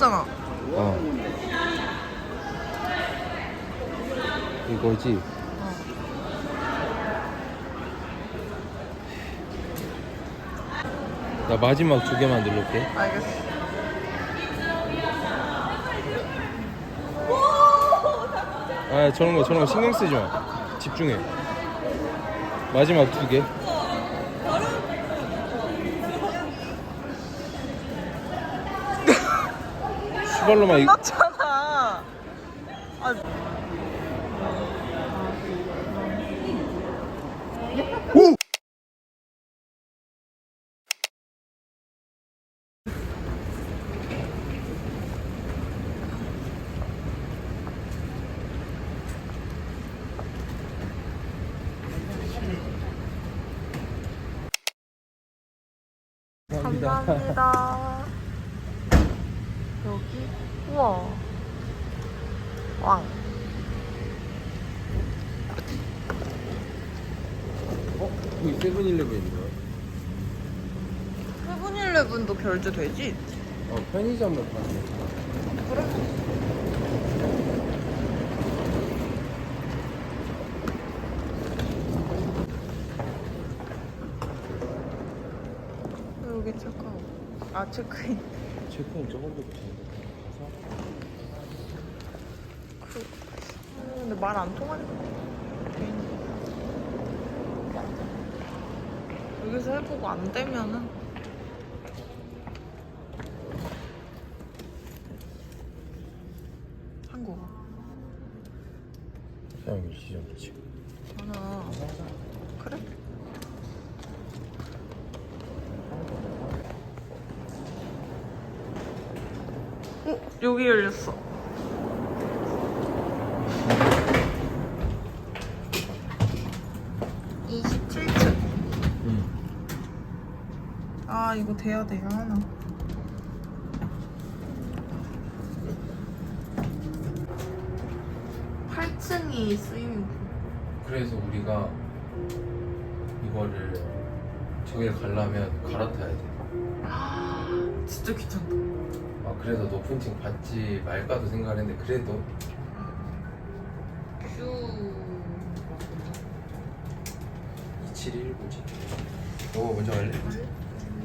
캡처해놨잖아. 어. 이거지. 나 마지막 두 개만 누를게. 알겠어. 아 저런 거 저런 거 신경 쓰지 마. 집중해. 마지막 두 개. 수발로만 이 끝났잖아. 아, 감사합니다. 여기 우와 왕 어? 여기 세븐일레븐인가? 세븐일레븐도 결제되지? 어 편의점을 파네. 그래? 여기 체크아웃 아 체크인 체크인 저번도 붙였는데. 그, 음, 근데 말 안 통하니까 괜히. 여기서 해보고 안 되면은 한국어 사용일 지정이지. 저는 그래? 어? 여기 열렸어 (27층) 응. 아 이거 돼야 돼요 하나 (8층이) 스위밍풀 그래서 우리가 이거를 저길 가려면 갈아타야 돼. 진짜 귀찮다 아 그래서 높은 층 받지 말까도 생각했는데 그래도 슈 2719지. 너 먼저 갈래? 우와.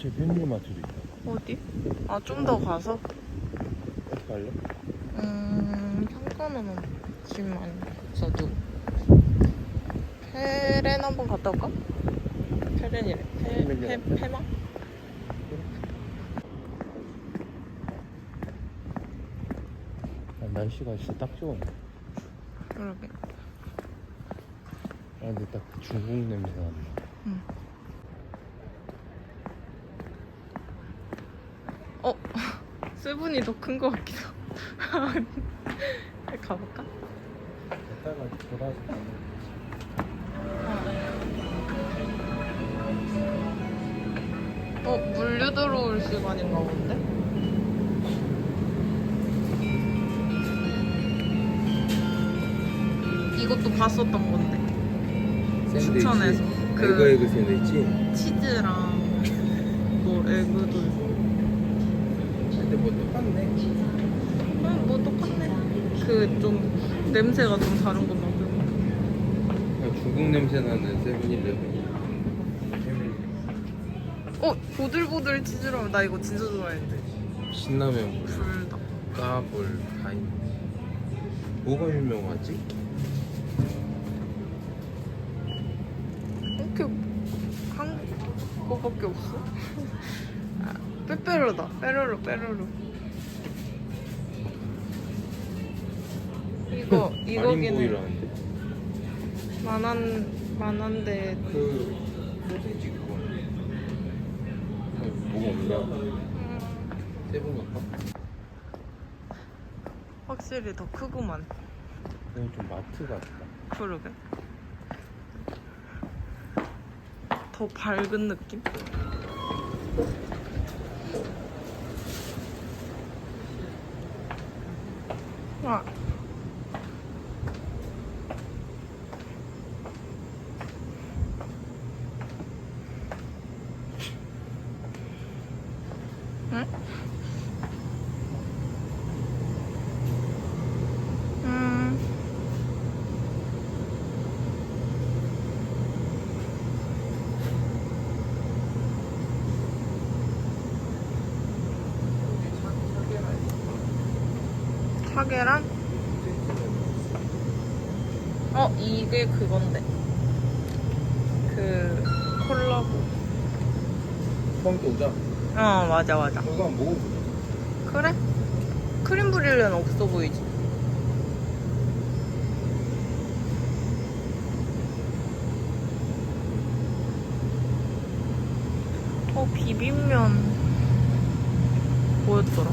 제 편의마트도 있다. 어디? 아, 좀 더 가서? 어디 갈래? 음, 상관은 없지만, 저도. 페렌 한번 갔다 올까? 페렌이래. 페, 페, 페마? 아, 날씨가 진짜 딱 좋아. 그러게. 아 근데 딱 중국 냄새 난다. 응. 어? 세븐이 더 큰 것 같기도. 가볼까? 이따가 돌아서 가면 어, 물류 들어올 시간인가 본데? 이것도 봤었던 건데. 추천해서. 그- 에그 에그 샌드위치. 치즈랑 뭐 에그도 있고. 근데 뭐 똑같네. 음, 뭐 똑같네. 그 좀 냄새가 좀 다른 것만. 그냥 중국 냄새 나는 세븐일레븐이. 어, 보들보들 치즈랑 나 이거 진짜 좋아했는데. 신라면 물, 불다. 까불, 다인. 뭐가 유명하지? 이렇게 한 이거밖에 없어? 아, 빼빼로다. 빼로로 빼로로. 이거 이거기는 마린보이라는데 만한 만한데 그 소세지 그거 뭐가 없냐 음, 세분 갈까? 확실히 더 크구만. 여기 좀 마트 같다 그러게. 더 밝은 느낌? 와. 차계란? 어, 이게 그건데. 그, 콜라보. 또 오자 어, 맞아, 맞아. 저거 한번 먹어보자 그래? 크림 브릴레는 없어 보이지? 어, 비빔면. 뭐였더라?